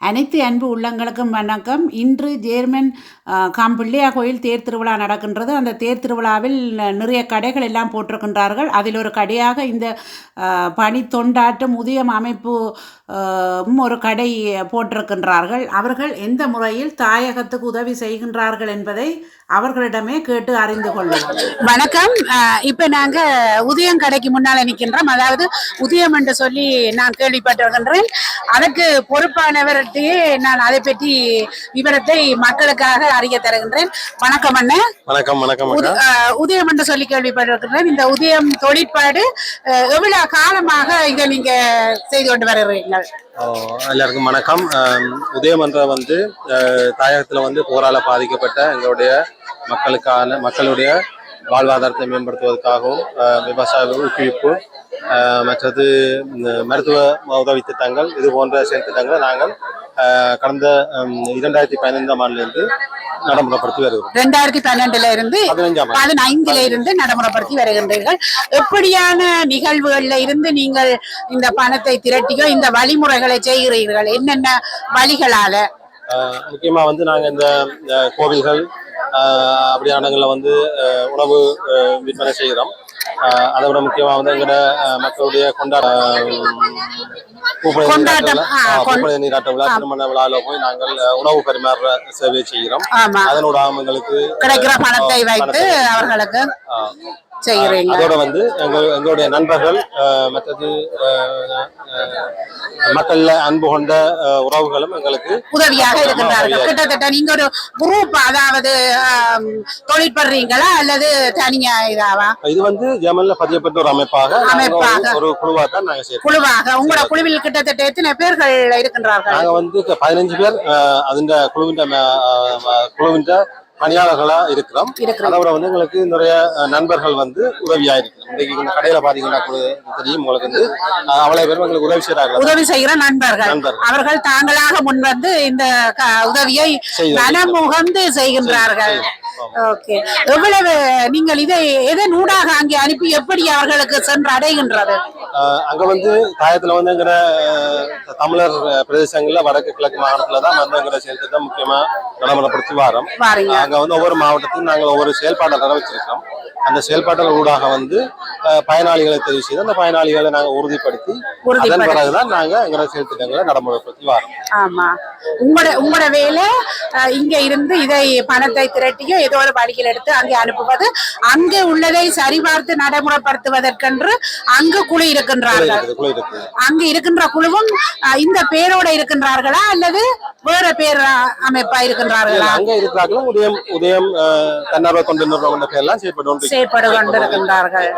அனைத்து அன்பு உள்ளங்களுக்கும் வணக்கம். இன்று ஜேர்மன் காம்பிள்ளையா கோயில் தேர் திருவிழா நடக்கின்றது. அந்த தேர் திருவிழாவில் நிறைய கடைகள் எல்லாம் போட்டிருக்கின்றார்கள். அதில் ஒரு கடையாக இந்த அஹ், பணி தொண்டாட்டம் உதயம் அமைப்பு ஒரு கடை போட்டிருக்கின்றார்கள். அவர்கள் எந்த முறையில் தாயகத்துக்கு உதவி செய்கின்றார்கள் என்பதை அவர்களிடமே கேட்டு அறிந்து கொள்ளுவோம் வணக்கம். அஹ் இப்ப நாங்க உதயம் கடைக்கு முன்னால நிற்கின்றோம். அதாவது உதயம் என்று சொல்லி நான் கேள்விப்பட்டிருக்கின்றேன். அதற்கு பொறுப்பானவர்கிட்டயே நான் அதை பற்றி விவரத்தை மக்களுக்காக அறிய தருகின்றேன். வணக்கம் அண்ணன் வணக்கம் வணக்கம் உதயம் என்று சொல்லி கேள்விப்பட்டிருக்கின்றேன். இந்த உதயம் தொழிற்பாடு எவ்வளவு காலமாக இங்க நீங்க செய்து கொண்டு வருகிறீர்கள்? எல்லாருக்கும் வணக்கம். ஆம், உதயமன்ற வந்து தாயகத்துல வந்து போரால பாதிக்கப்பட்ட எங்களுடைய மக்களுக்கான மக்களுடைய வாழ்வாதாரத்தை மேம்படுத்துவதற்காகவும் விவசாய ஊக்குவிப்பு மற்றது மருத்துவ உதவி திட்டங்கள் இது போன்ற செயல் திட்டங்களை நாங்கள் கடந்த இரண்டாயிரத்தி பதினைந்தாம் ஆண்டிலிருந்து நடைமுறைப்படுத்தி வருகிறோம். ரெண்டாயிரத்தி பன்னெண்டுல இருந்து பதினைந்துல இருந்து நடைமுறைப்படுத்தி வருகின்றீர்கள். எப்படியான நிகழ்வுகள்ல இருந்து நீங்கள் இந்த பணத்தை திரட்டியோ இந்த வழிமுறைகளை செய்கிறீர்கள்? என்னென்ன வழிகளால? முக்கியமா வந்து நாங்க இந்த கோவில்கள் அப்படியான இடங்கள்ல வந்து உணவு விற்பனை செய்கிறோம். அதை விட முக்கியமா வந்து எங்கட அஹ், மக்களுடைய கொண்டாட நீராட்ட விழா திருமண விழாவில் போய் நாங்கள் உணவு பரிமாற சேவை செய்கிறோம். அதனோட எங்களுக்கு கிடைக்கிற பணத்தை வைத்து அவர்களுக்கு செய்கிறீங்க அதோட வந்து எங்கள் எங்களுடைய நண்பர்கள் மற்றது மக்கள்ல அன்பு கொண்ட உறவுகளும் எங்களுக்கு உதவியாக இருக்கின்றார்கள். கிட்டத்தட்ட நீங்க ஒரு குரூப் அதாவது தொழிற்படுறீங்களா அல்லது தனியா இதாவா? இது வந்து ஜெர்மன்ல பதியப்பட்ட ஒரு அமைப்பாக அமைப்பாக. ஒரு- ஒரு குழுவா தான் நாங்க குழுவாக. உங்களோட குழுவில் கிட்டத்தட்ட எத்தனை பேர்கள் இருக்கின்றார்கள்? நாங்க வந்து பதினஞ்சு பேர் அதிண்ட குழுவின் குழுவின் பணியாளர்களா இருக்கிறோம். அதோட வந்து எங்களுக்கு நிறைய நண்பர்கள் வந்து உதவியா இருக்கு கடையில பாத்தீங்கன்னா தெரியும் உங்களுக்கு வந்து அவ்வளவு பேர் எங்களுக்கு உதவி செய்யறாங்க உதவி செய்கிற நண்பர்கள். அவர்கள் தாங்களாக முன்வந்து இந்த உதவியை மனமுகந்து செய்கின்றார்கள். ஓகே. எவ்வளவு நீங்கள் இதை எதன் ஊடாக அங்கே அனுப்பி எப்படி அவர்களுக்கு சென்று அடைகின்றது? அங்க வந்து தாயத்துல வந்து எங்கிற தமிழர் பிரதேசங்கள்ல வடக்கு கிழக்கு மாகாணத்துல தான் வந்து எங்கிற செயல்திட்டம் முக்கியமா நடைமுறைப்படுத்தி வாரோம். அங்க வந்து ஒவ்வொரு மாவட்டத்திலும் நாங்கள் ஒவ்வொரு செயல்பாடுகளை வச்சிருக்கோம் அந்த செயல்பாடுகள் ஊடாக வந்து பயனாளிகளை தெரிவு செய்து அந்த பயனாளிகளை நாங்க உறுதிப்படுத்தி அதன். பிறகுதான் நாங்க எங்களோட செயல் திட்டங்களை நடைமுறைப்படுத்தி வரோம். ஆமா. உங்களோட உங்களோட வேலை இங்க இருந்து இதை பணத்தை திரட்டியோ ஏதோ ஒரு வழியில் எடுத்து அங்கே அனுப்புவது அங்கே உள்ளதை சரிபார்த்து நடைமுறைப்படுத்துவதற்கென்று அங்கு குழு இருக்கின்றார்கள். அங்கு இருக்கின்ற குழுவும் இந்த பேரோட இருக்கின்றார்களா? அல்லது வேற பேர் அமைப்பா இருக்கின்றார்களா? அங்க இருக்கிறார்களும் உதயம் உதயம் தன்னார்வ தொண்டு நிறுவனம் என்ற பேர்லாம் செயல்பட்டு கொண்டு செயற்படு கொண்டிருக்கின்றார்கள்.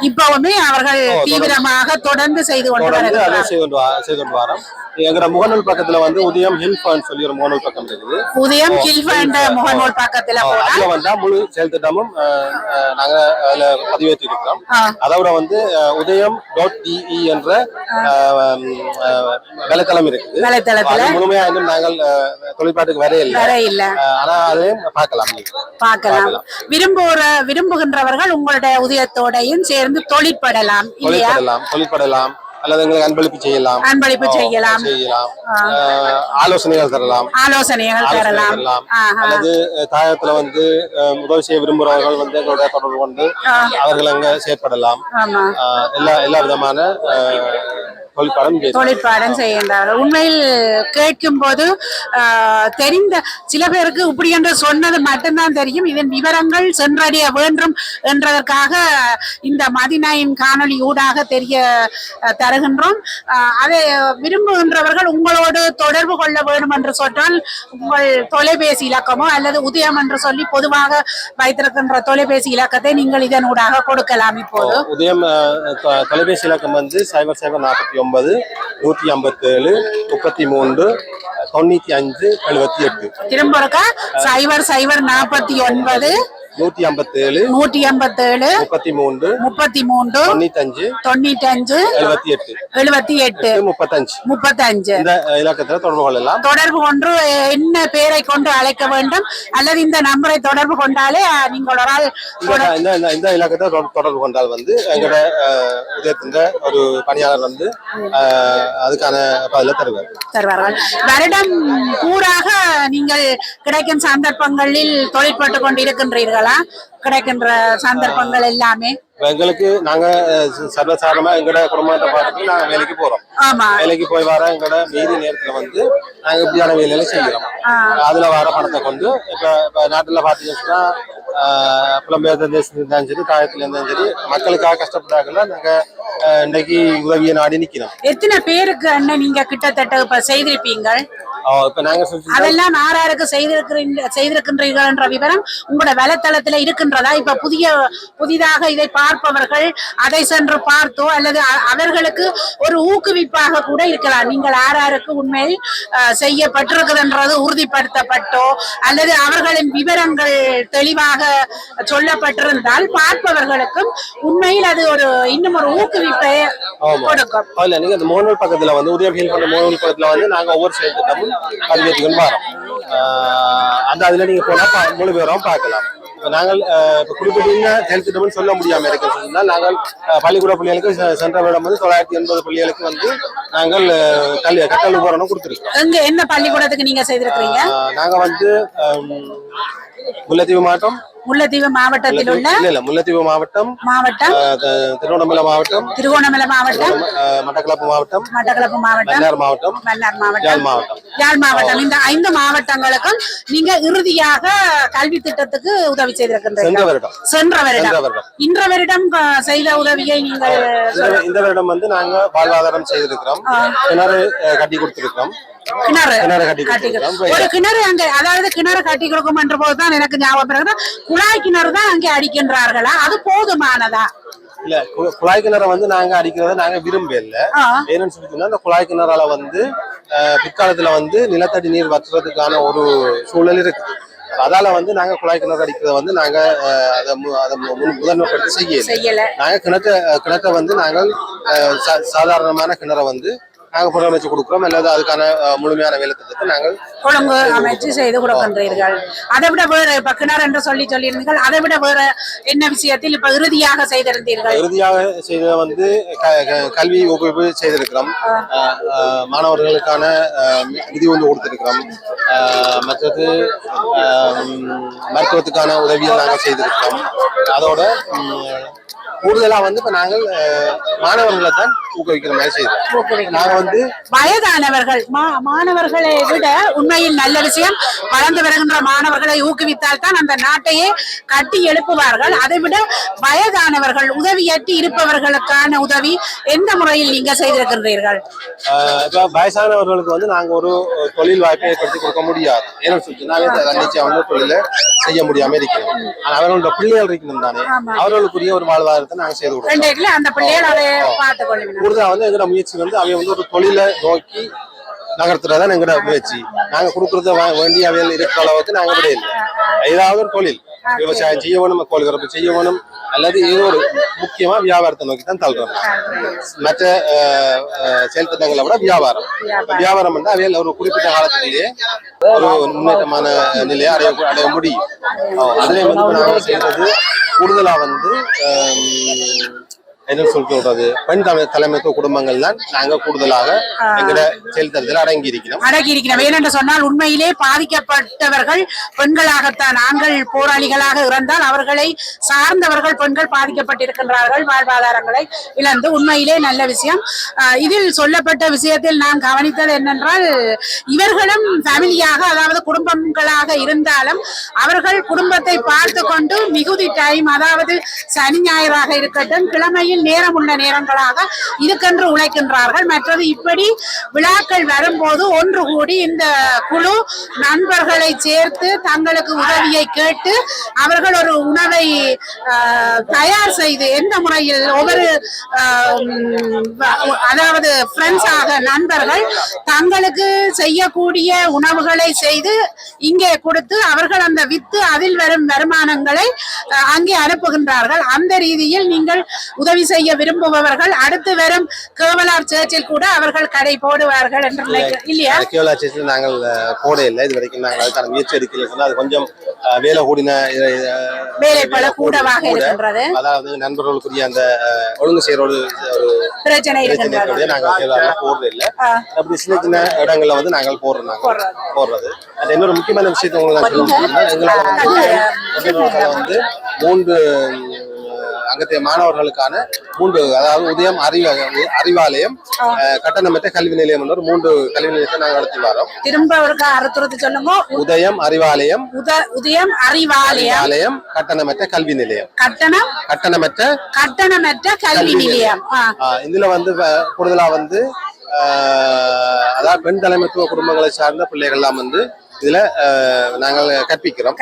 இப்பவுமே அவர்கள் தீவிரமாக தொடர்ந்து செய்து கொண்டு தொடர்ந்து அதை வருகின்றார்கள் செய்து கொண்டு வா- செய்து கொண்டு வரோம். எங்கட முகநூல் பக்கத்துல வந்து உதயம் ஹில் ஃபண்ட் சொல்லி ஒரு முகநூல் பக்கம் இருக்குது. உதயம் கில்ஃப என்ற முகநூல் பக்கத்துல அதுல வந்தா முழு செயல் திட்டமும் நாங்க அதுல பதிவேற்றி இருக்கிறோம். அதோட வந்து உதயம் டாட் டிஇ என்ற அஹ், அஹ், வலைத்தளம் இருக்குது. வலைத்தளத்துல. முழுமையா இன்னும் நாங்கள் தொழிற்பாட்டுக்கு வரைய இல்லை. வர இல்ல. ஆனா அதையும் பார்க்கலாம். பார்க்கலாம். விரும்புகிற விரும்புகின்றவர்கள் உங்களுடைய உதயத்தோடையும் சேர்ந்து தொழிற்படலாம் தொழிற்படலாம் தொழிற்படலாம். அல்லது எங்களுக்கு அன்பளிப்பு செய்யலாம். அன்பளிப்பு செய்யலாம். செய்யலாம். ஆலோசனைகள் தரலாம். ஆலோசனைகள் ஆலோசனை தரலாம். அல்லது தாயத்துல வந்து உதவி செய்ய விரும்புறவர்கள் வந்து எங்களோட தொடர்பு கொண்டு அவர்கள் அங்க செயற்படலாம். எல்லா எல்லா விதமான தொழிற்பாடும் செய்கின்றார்கள். உண்மையில் கேட்கும் போது தெரிந்த சில பேருக்கு இப்படி என்று சொன்னது மட்டும்தான் தெரியும். இதன் விவரங்கள் சென்றடைய வேண்டும் என்றதற்காக இந்த மதினாயின் காணொளி ஊடாக தெரிய தருகின்றோம். அதை விரும்புகின்றவர்கள் உங்களோடு தொடர்பு கொள்ள வேண்டும் என்று சொன்னால் உங்கள் தொலைபேசி இலக்கமோ அல்லது உதயம் என்று சொல்லி பொதுவாக வைத்திருக்கின்ற தொலைபேசி இலக்கத்தை நீங்கள் இதன் ஊடாக கொடுக்கலாம் இப்போது. உதயம் தொலைபேசி இலக்கம் வந்து சைபர் சைபர் நாற்பத்தி ஒன்பது ஒன்பது நூற்றி ஐம்பத்தேழு முப்பத்தி மூன்று தொண்ணூத்தி அஞ்சு எழுபத்தி எட்டு. திரும்ப சைபர் சைபர் நாற்பத்தி ஒன்பது. நூத்தி ஐம்பத்தி ஏழு நூற்றி எண்பத்தேழு முப்பத்தி மூன்று முப்பத்தி மூன்று தொண்ணூத்தஞ்சு தொண்ணூற்றஞ்சு எழுபத்தி எட்டு. எழுபத்தி எட்டு முப்பத்தஞ்சு. முப்பத்தஞ்சு. இந்த இலக்கத்துல தொடர்பு கொள்ளலாம். தொடர்பு கொண்டு என்ன பேரை கொண்டு அழைக்க வேண்டும் அல்லது இந்த நம்பரை தொடர்பு கொண்டாலே நீங்கள் ஒரு ஆள் இந்த இந்த- இலக்கத்தை தொடர்பு- கொண்டால் வந்து எங்களோட உதயத்தின் ஒரு பணியாளர் வந்து அதுக்கான பதில தருவார். தருவார்கள். வருடம் பூராக நீங்கள் கிடைக்கும் சந்தர்ப்பங்களில் தொழிற்பட்டு கொண்டிருக்கின்றீர்களா கிடைக்கின்ற சந்தர்ப்பங்கள் எல்லாமே. எங்களுக்கு நாங்க சர்வசாதாரணமா எங்களோட குடும்பத்தை பார்த்துட்டு நாங்க வேலைக்கு போறோம். ஆமா. வேலைக்கு போய் வர எங்களோட மீதி நேரத்துல வந்து நாங்க இப்படியான வேலையில செய்கிறோம் அதுல வர பணத்தை கொண்டு இப்ப நாட்டுல பாத்தீங்கன்னா புலம்பெயர்ந்த தேசத்துல இருந்தாலும் சரி தாயத்துல இருந்தாலும் சரி மக்களுக்காக கஷ்டப்பட்டாங்கல்ல நாங்க இன்னைக்கு உதவியை நாடி நிக்கிறோம். எத்தனை பேருக்கு அண்ணன் நீங்க கிட்டத்தட்ட இப்ப சொல்லி அதெல்லாம் ஆறாருக்கு செய்திருக்கிறீங்க செய்திருக்கின்றீர்கள் என்ற விவரம் உங்களோட வலைத்தளத்துல இருக்கின்றதா? இப்ப புதிய புதிதாக இதை பார்ப்பவர்கள் அதை சென்று பார்த்தோ அல்லது அவர்களுக்கு ஒரு ஊக்குவிப்பாக கூட இருக்கலாம். நீங்கள் ஆறாருக்கு உண்மையில் செய்யப்பட்டிருக்குதுன்றது உறுதிப்படுத்தப்பட்டோ அல்லது அவர்களின் விவரங்கள் தெளிவாக சொல்லப்பட்டிருந்தால் பார்ப்பவர்களுக்கும் உண்மையில் அது ஒரு இன்னும் ஒரு ஊக்குவிப்பை. கொடுக்கும். இல்ல நீங்க அந்த மோனல் பக்கத்துல வந்து உதயபீல் பண்ண மோனல் பக்கத்துல வந்து நாங்க ஒவ்வொரு செயல்திட்டமும் பதிவேற்றுகள் வரோம். அந்த அதுல நீங்க போனா முழு விவரம் பார்க்கலாம். இப்ப நாங்கள் குறிப்பிட்ட செயல்திட்டம்னு சொல்ல முடியாம இருக்க சொன்னால் நாங்கள் பள்ளிக்கூட பிள்ளைகளுக்கு சென்ற வருடம் வந்து தொள்ளாயிரத்தி எண்பது பள்ளிகளுக்கு வந்து நாங்கள் கல்வி கட்டல் உபகரணம் கொடுத்துருக்கோம். என்ன பள்ளிக்கூடத்துக்கு நீங்க செய்திருக்கிறீங்க? ஆஹ், நாங்க வந்து முல்லைத்தீவு மாவட்டம்? முல்லைத்தீவு மாவட்டத்தில் உள்ள இல்ல முல்லைத்தீவு மாவட்டம் மாவட்டம் திருவண்ணாமலை மாவட்டம் திருகோணமலை மாவட்டம் மட்டக்களப்பு மாவட்டம் மட்டக்களப்பு மாவட்டம் மன்னார் மாவட்டம் மன்னார் மாவட்டம் மாவட்டம். யாழ் மாவட்டம். இந்த ஐந்து மாவட்டங்களுக்கும் நீங்க இறுதியாக கல்வி திட்டத்துக்கு உதவி வருடம். சென்ற வருடம். இன்ற வருடம் செய்த உதவியை நீங்கள் இந்த- வருடம் வந்து நாங்க வாழ்வாதாரம் செய்திருக்கிறோம். கிணறு கட்டி கொடுத்திருக்கிறோம். கிணறு. கிணறு கட்டி கட்டி கொடுத்திருக்கிறோம் ஒரு கிணறு அங்க அதாவது கிணறு கட்டி கொடுக்கும் என்ற போதுதான் எனக்கு ஞாபகம் குழாய் கிணறு தான் அங்கே அடிக்கின்றார்களா? அது போதுமானதா? இல்ல குழாய் கிணறை வந்து நாங்க அடிக்கிறத நாங்க விரும்ப இல்ல. ஏன்னு சொல்லி அந்த குழாய் கிணறால வந்து பிற்காலத்துல வந்து நிலத்தடி நீர் வற்றுறதுக்கான ஒரு சூழல் இருக்கு. அதால வந்து நாங்க குழாய் கிணறு அடிக்கிறத வந்து நாங்க அதை அதை முதன்மைப்படுத்தி செய்யல. நாங்க கிணற்றை கிணற்றை வந்து நாங்கள் சாதாரணமான கிணறை வந்து நாங்க புறமைச்சு கொடுக்குறோம். அல்லது அதுக்கான முழுமையான திட்டத்தை நாங்கள் ஒழுங்கு அமைச்சு செய்து கொடுக்கின்றீர்கள் அதை விட வேற இப்ப கிணறு என்று சொல்லி சொல்லியிருந்தீர்கள். அதை விட வேற என்ன விஷயத்தில் இப்ப இறுதியாக செய்திருந்தீர்கள்? இறுதியாக செய்த வந்து கல்வி ஊக்குவிப்பு செய்திருக்கிறோம். மாணவர்களுக்கான நிதி வந்து கொடுத்திருக்கிறோம். மற்றது மருத்துவத்துக்கான உதவியை நாங்கள் செய்திருக்கிறோம். அதோட கூடுதலா வந்து இப்ப நாங்கள் மாணவர்களை தான் ஊக்குவிக்கிற மாதிரி செய்திருக்கோம் நாங்க வந்து வயதானவர்கள் மாணவர்களை விட உண்மையில் நல்ல விஷயம் வளர்ந்து வருகின்ற மாணவர்களை ஊக்குவித்தால் தான் அந்த நாட்டையே கட்டி எழுப்புவார்கள். அதை விட வயதானவர்கள் உதவியற்று இருப்பவர்களுக்கான உதவி எந்த முறையில் நீங்க செய்திருக்கின்றீர்கள்? இப்ப வயசானவர்களுக்கு வந்து நாங்க ஒரு தொழில் வாய்ப்பை ஏற்படுத்தி கொடுக்க முடியாது. ஏன்னு சொல்லிச்சுனாவே தன்னிச்சையா வந்து தொழிலை செய்ய முடியாம இருக்கிறோம் ஆனா அவர்களோட பிள்ளைகள் இருக்கணும் தானே. அவர்களுக்குரிய ஒரு வாழ்வாதாரத்தை நாங்க செய்து கொள்ளுங்க கூடுதலா வந்து எங்களோட முயற்சி வந்து அவை வந்து ஒரு தொழிலை நோக்கி நகர்த்துறதுதான் எங்களோட முயற்சி. நாங்க கொடுக்கறத வேண்டி அவையில் இருக்கிற அளவுக்கு நாங்க விட இல்லை ஏதாவது ஒரு தொழில். விவசாயம் செய்ய வேணும் கோழி கறப்பு செய்ய வேணும் அல்லது ஏதோ ஒரு முக்கியமா வியாபாரத்தை நோக்கி தான் தள்ளுறோம். மற்ற அஹ், செயல் திட்டங்களை விட வியாபாரம். வியாபாரம் வந்து அவையில் ஒரு குறிப்பிட்ட காலத்திலேயே ஒரு முன்னேற்றமான நிலையை அடைய அடைய முடியும். அதுல வந்து நாங்கள் செய்யறது கூடுதலா வந்து என்ன சொல்றது பெண் தலை தலைமைத்துவ குடும்பங்கள் தான் நாங்க கூடுதலாக எங்கட செயல்தரத்தில் அடங்கி இருக்கிறோம் அடக்கி இருக்கிறோம் ஏனென்று சொன்னால் உண்மையிலே பாதிக்கப்பட்டவர்கள் பெண்களாகத்தான் ஆண்கள் போராளிகளாக இறந்தால் அவர்களை சார்ந்தவர்கள் பெண்கள் பாதிக்கப்பட்டிருக்கின்றார்கள் வாழ்வாதாரங்களை இழந்து. உண்மையிலே நல்ல விஷயம். இதில் சொல்லப்பட்ட விஷயத்தில் நான் கவனித்தது என்னென்றால் இவர்களும் ஃபேமிலியாக அதாவது குடும்பங்களாக இருந்தாலும் அவர்கள் குடும்பத்தை பார்த்து கொண்டு மிகுதி டைம் அதாவது சனி ஞாயிறாக இருக்கட்டும் கிழமையில் வேலைகளில் நேரமுள்ள நேரங்களாக இதுக்கென்று உழைக்கின்றார்கள். மற்றது இப்படி விழாக்கள் வரும்போது ஒன்று கூடி இந்த குழு நண்பர்களை சேர்த்து தங்களுக்கு உதவியை கேட்டு அவர்கள் ஒரு உணவை ஆஹ், தயார் செய்து எந்த முறையில் ஒவ்வொரு அதாவது ஃப்ரெண்ட்ஸாக நண்பர்கள் தங்களுக்கு செய்யக்கூடிய உணவுகளை செய்து இங்கே கொடுத்து அவர்கள் அந்த வித்து அதில் வரும் வருமானங்களை அங்கே அனுப்புகின்றார்கள். அந்த ரீதியில் நீங்கள் உதவி செய்ய விரும்புபவர்கள் அடுத்து வரும் கேவலார் சேர்ச்சில் கூட அவர்கள் கடை போடுவார்கள் என்று இல்லையா? கேவலா சேர்த்து நாங்கள் போட இல்லை. இது வரைக்கும் நாங்கள் அதுக்கான முயற்சி எடுக்கல. அது கொஞ்சம் வேலை கூடின வேலை பல கூடவாக கூட. இருக்கின்றது. அதாவது நண்பர்களுக்குரிய அந்த ஒழுங்கு செய்யறோடு பிரச்சனை இருக்கிறது நாங்கள் கேவலா போடுறது இல்லை. அப்படி சின்ன சின்ன இடங்கள்ல வந்து நாங்கள் போடுறோம் நாங்கள். போடுறது. அது இன்னொரு முக்கியமான விஷயத்தை உங்களுக்கு நான் சொல்ல முடியும்னா, எங்களால வந்து மூன்று அங்கத்திய மாணவர்களுக்கான மூன்று அதாவது உதயம் அறிவ அறிவாலயம் கட்டணமற்ற கல்வி நிலையம் என்ற மூன்று கல்வி நிலையத்தை நாங்கள் நடத்தி வரோம். திரும்ப ஒரு அறுத்துறது சொல்லுங்க. உதயம் அறிவாலயம் உத உதயம் அறிவாலயம். ஆலயம் கட்டணமற்ற கல்வி நிலையம். கட்டணம் கட்டணமற்ற கட்டணமற்ற கல்வி நிலையம். இதுல வந்து கூடுதலா வந்து அதாவது பெண் தலைமைத்துவ குடும்பங்களை சார்ந்த பிள்ளைகள்லாம் வந்து இதுல நாங்கள் கற்பிக்கிறோம்.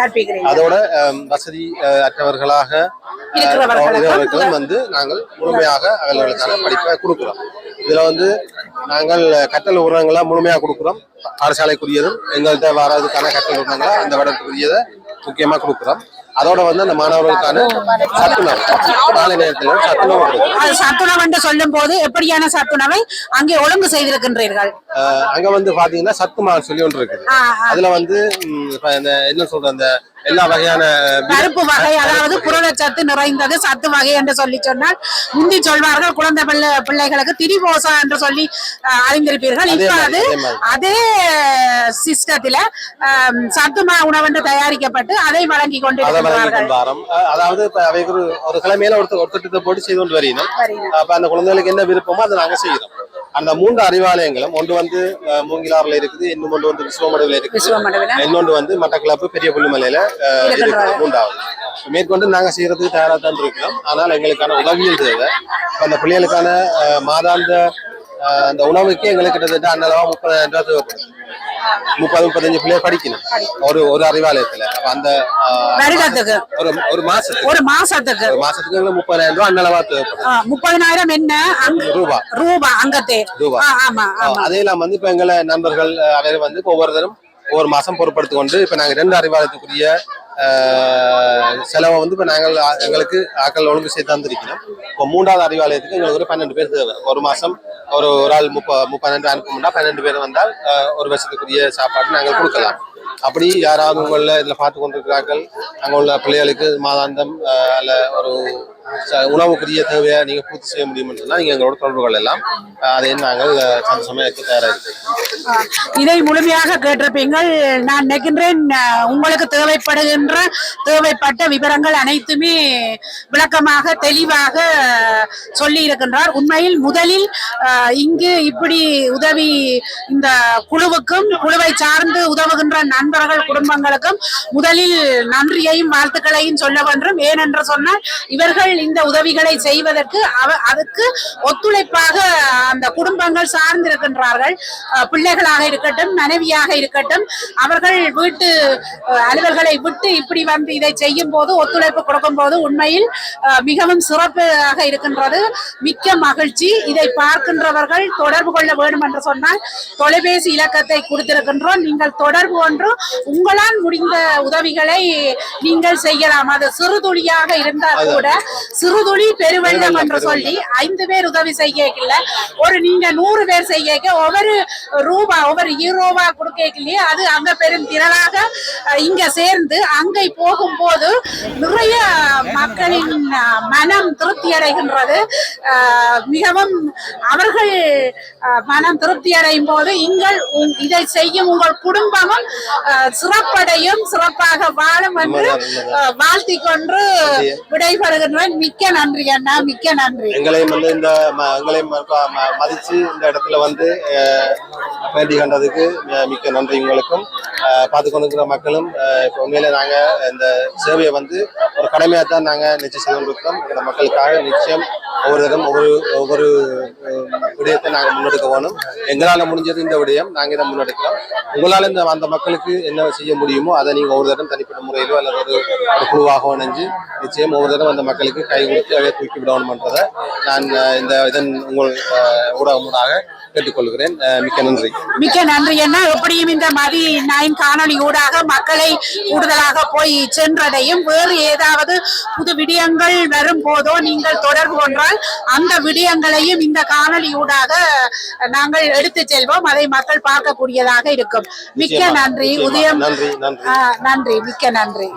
அதோட வசதி அற்றவர்களாக இருக்கிறவர்களுக்கும் வந்து நாங்கள் முழுமையாக அவர்களுக்கான படிப்பை கொடுக்கிறோம். இதுல வந்து நாங்கள் கற்றல் உரங்களை முழுமையாக கொடுக்கிறோம். பாடசாலைக்குரியதும் எங்கள்கிட்ட வர்றதுக்கான கற்றல் உரங்களை அந்த வருடத்துக்குரியதை முக்கியமா கொடுக்கிறோம். அதோட வந்து அந்த மாணவர்களுக்கான சத்துணவு. மாலை நேரத்தில் சத்துணவு சத்துணவு என்று சொல்லும் போது எப்படியான சத்துணவை அங்கே ஒழுங்கு செய்திருக்கின்றீர்கள்? அங்க வந்து பாத்தீங்கன்னா சத்துமாவு சொல்லி ஒன்று இருக்குது. அதுல வந்து என்ன சொல்ற அந்த எல்லா வகையான பருப்பு வகை அதாவது புரதச்சத்து நிறைந்தது சத்து வகை என்று சொல்லி சொன்னால் முந்தி சொல்வார்கள் குழந்தை பிள்ளை பிள்ளைகளுக்கு திரிபோசா என்று சொல்லி அறிந்திருப்பீர்கள். இப்ப அது அதே சிஸ்டத்துல சத்துமா உணவென்று தயாரிக்கப்பட்டு அதை வழங்கி கொண்டிருக்கிறார்கள் அதாவது அவைக்கு ஒரு கிழமையில ஒருத்தர் ஒரு திட்டத்தை போட்டு செய்து கொண்டு வரணும் அப்ப அந்த குழந்தைகளுக்கு என்ன விருப்பமோ அதை நாங்க செய்யறோம் அந்த மூன்று அறிவாலயங்களும் ஒன்று வந்து மூங்கிலாறுல இருக்குது இன்னும் ஒன்று வந்து விஸ்வமடுவில் இருக்குது. இன்னொன்று வந்து மட்டக்களப்பு பெரிய இருக்கின்றது. இருக்குது மூன்றாவது. மேற்கொண்டு நாங்க செய்யறதுக்கு தயாரா தான் இருக்கிறோம். ஆனால் எங்களுக்கான உதவியும் தேவை. அந்த பிள்ளைகளுக்கான மாதாந்த அந்த உணவுக்கே எங்களுக்கு கிட்டத்தட்ட அன்னளவா முப்பதாயிரம் ரூபாய் தேவைப்படுது. முப்பது முப்பத்தஞ்சு பிள்ளைய படிக்கணும். ஒரு ஒரு அறிவாலயத்துல. அந்த வருடத்துக்கு ஒரு ஒரு மாசத்துக்கு. ஒரு மாசத்துக்கு. ஒரு மாசத்துக்கு முப்பதாயிரம் ரூபாய் அன்னளவா தேவைப்படும் ஆ, முப்பதினாயிரம் என்ன? ரூபா. ரூபா அங்கத்தே. ரூபா. ஆமா அதே இல்லாம வந்து இப்ப எங்களை நண்பர்கள் அவர் வந்து ஒவ்வொருத்தரும் ஒவ்வொரு மாசம் பொறுப்படுத்திக் கொண்டு இப்ப நாங்க ரெண்டு அறிவாலயத்துக்குரிய செலவை வந்து இப்போ நாங்கள் எங்களுக்கு ஆக்கள் ஒழுங்கு செய்து தந்திருக்கிறோம். இப்போ மூன்றாவது அறிவாலயத்துக்கு எங்களுக்கு ஒரு பன்னெண்டு பேர் தேவை. ஒரு மாதம் ஒரு ஒரு ஆள் முப்ப முப்பன்னெண்டு அனுப்பமுண்டா பன்னெண்டு பேர் வந்தால் ஒரு வருஷத்துக்குரிய சாப்பாடு நாங்கள் கொடுக்கலாம். அப்படி யாராவது உங்களில் இதில் பார்த்து கொண்டிருக்கிறார்கள் அங்கே உள்ள பிள்ளைகளுக்கு மாதாந்தம் அல்ல ஒரு உணவுக்குரிய தேவையை நீங்கள் பூர்த்தி செய்ய முடியும்னு சொன்னா நீங்க எங்களோட தொடர்பு கொள்ளலாம். அதை நாங்கள் சந்தோஷமாக இருக்க தயாரா இதை முழுமையாக கேட்டிருப்பீங்கள். நான் நினைக்கின்றேன் உங்களுக்கு தேவைப்படுகின்ற தேவைப்பட்ட விவரங்கள் அனைத்துமே விளக்கமாக தெளிவாக சொல்லி இருக்கின்றார். உண்மையில் முதலில் இங்கு இப்படி உதவி இந்த குழுவுக்கும் குழுவை சார்ந்து உதவுகின்ற நண்பர்கள் குடும்பங்களுக்கும் முதலில் நன்றியையும் வாழ்த்துக்களையும் சொல்ல வேண்டும். ஏனென்று சொன்னால் இவர்கள் இந்த உதவிகளை செய்வதற்கு அதுக்கு ஒத்துழைப்பாக அந்த குடும்பங்கள் சார்ந்திருக்கின்றார்கள். பிள்ளைகளாக இருக்கட்டும் மனைவியாக இருக்கட்டும் அவர்கள் வீட்டு அலுவல்களை விட்டு இப்படி வந்து இதை செய்யும் போது ஒத்துழைப்பு கொடுக்கும் போது உண்மையில் மிகவும் சிறப்பாக இருக்கின்றது. மிக்க மகிழ்ச்சி. இதை பார்க்கின்றவர்கள் தொடர்பு கொள்ள வேண்டும் என்று சொன்னால் தொலைபேசி இலக்கத்தை கொடுத்திருக்கின்றோம். நீங்கள் தொடர்பு ஒன்று உங்களால் முடிந்த உதவிகளை நீங்கள் செய்யலாம். அது சிறு துளியாக இருந்தால் கூட சிறுதுளி பெருவெள்ளம் என்று சொல்லி ஐந்து பேர் உதவி செய்யல ஒரு நீங்க நூறு பேர் செய்ய ஒவ்வொரு ரூபா ஒவ்வொரு ஈரோவா கொடுக்கலையே அது அங்க பெரும் திரளாக இங்க சேர்ந்து அங்கே போகும்போது நிறைய மக்களின் மனம் திருப்தி அடைகின்றது. மிகவும் அவர்கள் மனம் திருப்தி அடையும் போது நீங்கள் இதை செய்யும் உங்கள் குடும்பமும் சிறப்படையும் சிறப்பாக வாழும் என்று அஹ், வாழ்த்திக் கொண்டு விடைபெறுகின்றேன். மிக்க நன்றி அண்ணா மிக்க நன்றி. எங்களையும் வந்து இந்த ம- எங்களையும் ம- ம- மதிச்சு இந்த இடத்துல வந்து பேட்டி கண்டதுக்கு மிக்க நன்றி உங்களுக்கும். அஹ், பார்த்து கொண்டிருக்கிற மக்களும் இப்போ இப்ப உண்மையில நாங்க இந்த சேவையை வந்து ஒரு கடமையாக தான் நாங்க நிச்சயம் செய்து கொண்டிருக்கிறோம். இந்த மக்களுக்காக நிச்சயம் ஒவ்வொரு தரம் ஒவ்வொரு ஒவ்வொரு விடயத்தை நாங்கள் முன்னெடுக்க வேணும். எங்களால் முடிஞ்சது இந்த விடயம் நாங்கள் இதை முன்னெடுக்கிறோம். உங்களால் இந்த அந்த மக்களுக்கு என்ன செய்ய முடியுமோ அதை நீங்கள் ஒவ்வொரு தடம் தனிப்பட்ட முறையிலோ அல்லது ஒரு ஒரு குழுவாக இணைஞ்சு நிச்சயம் ஒவ்வொரு தடம் அந்த மக்களுக்கு கை கொடுத்து அதை தூக்கி விடணும்ன்றதை நான் இந்த இதன் உங்கள் ஊடகமூடாக கேட்டுக்கொள்கிறேன். மிக்க நன்றி. மிக்க நன்றி. என்ன எப்படியும் இந்த மதி நைன் காணொளி ஊடாக மக்களை கூடுதலாக போய் சென்றடையும். வேறு ஏதாவது புது விடயங்கள் வரும் போதோ நீங்கள் தொடர்பு கொண்டால் அந்த விடயங்களையும் இந்த காணொளி ஊடாக நாங்கள் எடுத்து செல்வோம். அதை மக்கள் பார்க்கக்கூடியதாக இருக்கும். மிக்க நன்றி. உதயம் நன்றி. மிக்க நன்றி.